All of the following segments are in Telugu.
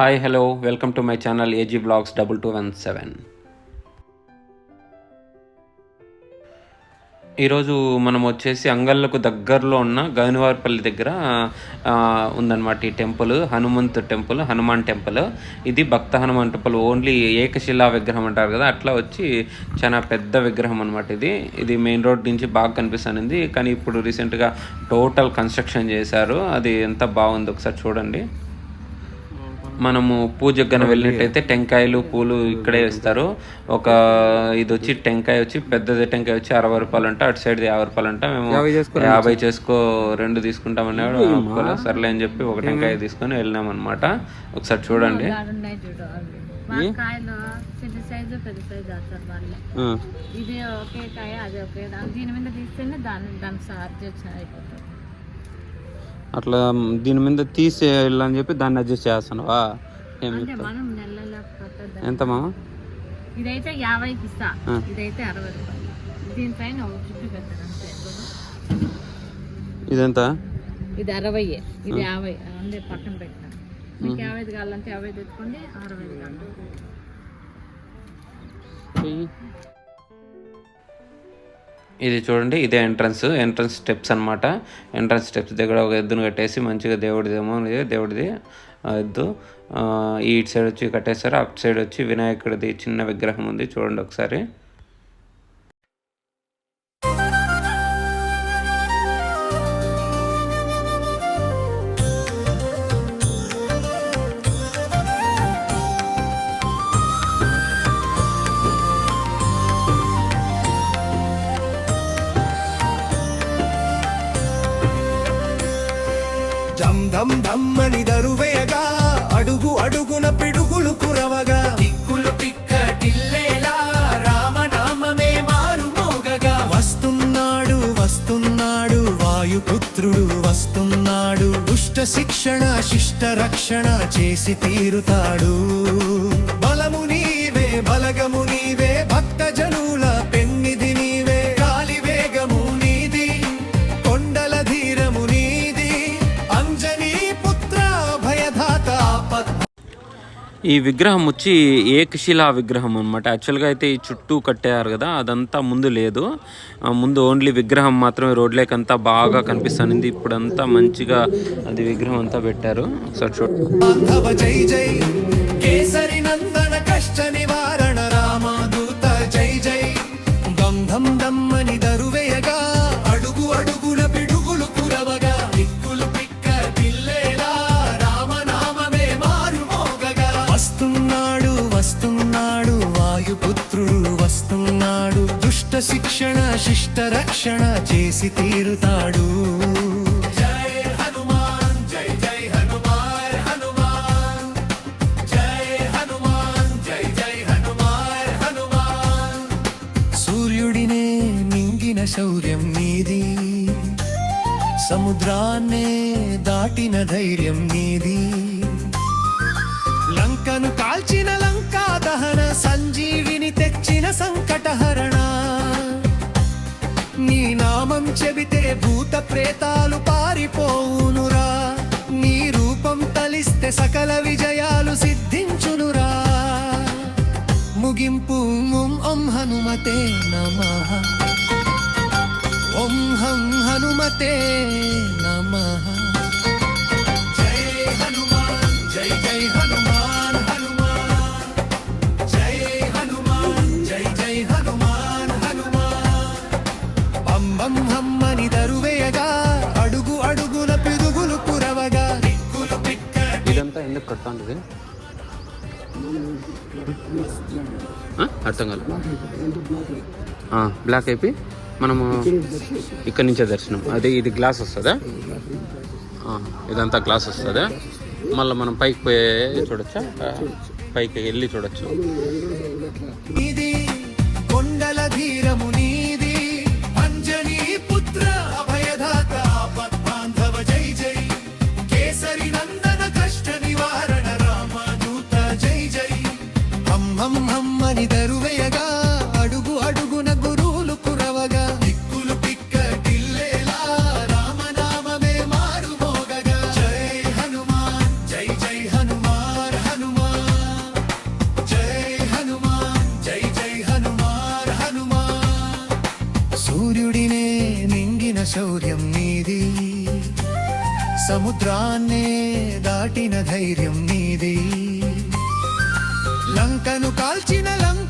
Hi hello welcome to my channel AG blogs double two one seven ఈరోజు మనం వచ్చేసి అంగళ్ళకు దగ్గరలో ఉన్న గనివారిపల్లి దగ్గర ఉందన్నమాట ఈ temple Hanumanth temple Hanuman temple. ఇది భక్త హనుమాన్ టెంపుల్. ఓన్లీ ఏకశిలా విగ్రహం అంటారు కదా అట్లా వచ్చి చాలా పెద్ద విగ్రహం అనమాట ఇది. ఇది మెయిన్ రోడ్ నుంచి బాగా కనిపిస్తుంది కానీ ఇప్పుడు రీసెంట్గా టోటల్ కన్స్ట్రక్షన్ చేశారు. అది ఎంత బాగుంది ఒకసారి చూడండి. మనము పూజకు గన వెళ్ళినట్టయితే టెంకాయలు పూలు ఇక్కడే ఇస్తారు. ఒక ఇది వచ్చి టెంకాయ వచ్చి పెద్దది టెంకాయ వచ్చి అరవై రూపాయలు అంట అటు సైడ్ యాభై రూపాయలు అంట. మేము యాభై చేసుకో రెండు తీసుకుంటాం అనేవాడు. సర్లే అని చెప్పి ఒక టెంకాయ తీసుకొని వెళ్ళినాం అనమాట ఒకసారి చూడండి. ఇది ఒకే కాయ అది ఒకే దాని మీద తీస్తేనే దాని దాని అయిపోతుంది అట్లా దీని మీద తీసేయాలని చెప్పి దాన్ని అడ్జస్ట్ చేస్తున్నావా? ఏం దాన్ని- ఎంత మామ? ఇదైతే యాభైకి ఇస్తా ఆ. ఇదైతే అరవై రూపాయలు. దీనిపైన ఇది అరవై ఇది యాభై. అంటే పక్కన పెట్టిన మీకు కావాలంటే యాభై తెచ్చుకోండి కావాలంటే ఇది చూడండి ఇదే ఎంట్రన్స్ ఎంట్రన్స్ స్టెప్స్ అన్నమాట. ఎంట్రన్స్ స్టెప్స్ దగ్గర ఒక ఎద్దును కట్టేసి మంచిగా దేవుడిదేమో ఇది దేవుడిది ఎద్దు ఆ, ఈ ఇటు సైడ్ వచ్చి కట్టేస్తారు అటు సైడ్ వచ్చి వినాయకుడిది చిన్న విగ్రహం ఉంది చూడండి ఒకసారి. శిక్షణ శిష్ట రక్షణ చేసి తీరుతాడు. ఈ విగ్రహం వచ్చి ఏకశిలా విగ్రహం అనమాట యాక్చువల్గా అయితే ఈ చుట్టూ కట్టారు కదా అదంతా ముందు లేదు. ఆ ముందు ఓన్లీ విగ్రహం మాత్రమే రోడ్లేకంతా బాగా కనిపిస్తుంది ఇప్పుడంతా మంచిగా అది విగ్రహం అంతా పెట్టారు. ఒకసారి చూడండి వస్తున్నాడు వాయుపుత్రుడు వస్తున్నాడు దుష్ట శిక్షణ శిష్ట రక్షణ చేసి తీరుతాడు. సూర్యుడినే మింగిన శౌర్యం నీది సముద్రాన్నే దాటిన ధైర్యం నీది. లంకను కాల్చిన దహన సంజీవిని తెచ్చిన సంకటహరణ. నీ నామం చెబితే భూత ప్రేతాలు పారిపోవునురా. నీ రూపం తలిస్తే సకల విజయాలు సిద్ధించునురా. ముగింపు ఓం హనుమతే నమః. ఓం హం హనుమతే నమః. జయ హను ఇదంతా అర్థం కాదు బ్లాక్ అయిపోయి మనము ఇక్కడి నుంచే దర్శనం. అదే ఇది గ్లాస్ వస్తుందా? ఇదంతా గ్లాస్ వస్తుందా? మళ్ళీ మనం పైకి పోయి చూడొచ్చా? పైకి వెళ్ళి చూడొచ్చు. శౌర్యం నీది. సముద్రాన్నే దాటిన ధైర్యం నీది. లంకను కాల్చిన లంక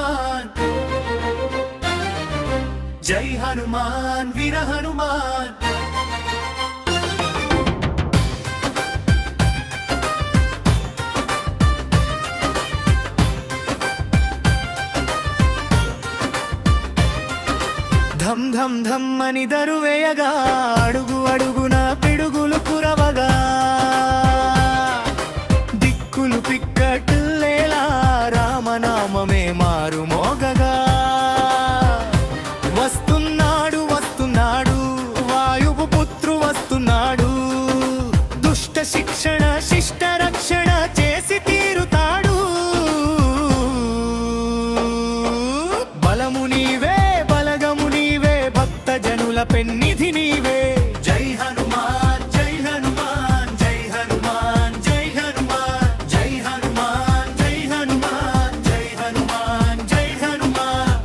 హనుమాన్. జై హనుమాన్ వీర హనుమాన్. ధమ్ ధమ్ ధమ్ అని దరువేయగా అడుగు అడుగునా జనుల పెన్నిధి నీవే. జై హనుమాన్ జై హనుమాన్ జై హనుమాన్ జై హనుమాన్ జై హనుమాన్ జై హనుమాన్ జై హనుమాన్ జై హనుమాన్.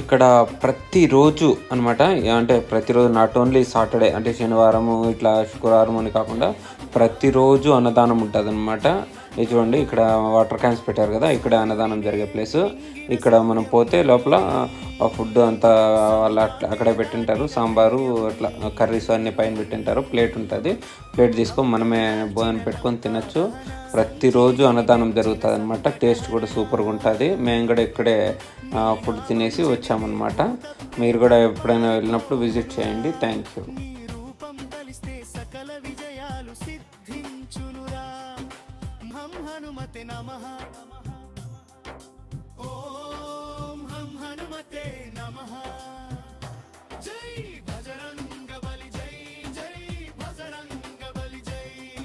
ఇక్కడ ప్రతిరోజు అనమాట అంటే ప్రతిరోజు నాట్ ఓన్లీ సాటర్డే అంటే శనివారము ఇట్లా శుక్రవారం అని కాకుండా ప్రతిరోజు అన్నదానం ఉంటుంది అనమాట ఇది చూడండి ఇక్కడ వాటర్ క్యాన్స్ పెట్టారు కదా ఇక్కడ అన్నదానం జరిగే ప్లేస్ ఇక్కడ మనం పోతే లోపల ఫుడ్ అంతా వాళ్ళు అక్కడే పెట్టింటారు సాంబారు అట్లా కర్రీస్ అన్ని పైన పెట్టింటారు ప్లేట్ ఉంటుంది. ప్లేట్ తీసుకొని మనమే భోజనం పెట్టుకొని తినచ్చు. ప్రతిరోజు అన్నదానం జరుగుతుంది అనమాట టేస్ట్ కూడా సూపర్గా ఉంటుంది. మేము కూడా ఇక్కడే ఫుడ్ తినేసి వచ్చామన్నమాట. మీరు కూడా ఎప్పుడైనా వెళ్ళినప్పుడు విజిట్ చేయండి. థ్యాంక్ యూ హం హనుమతే నమ. ఓం హం హనుమతే నమ. జై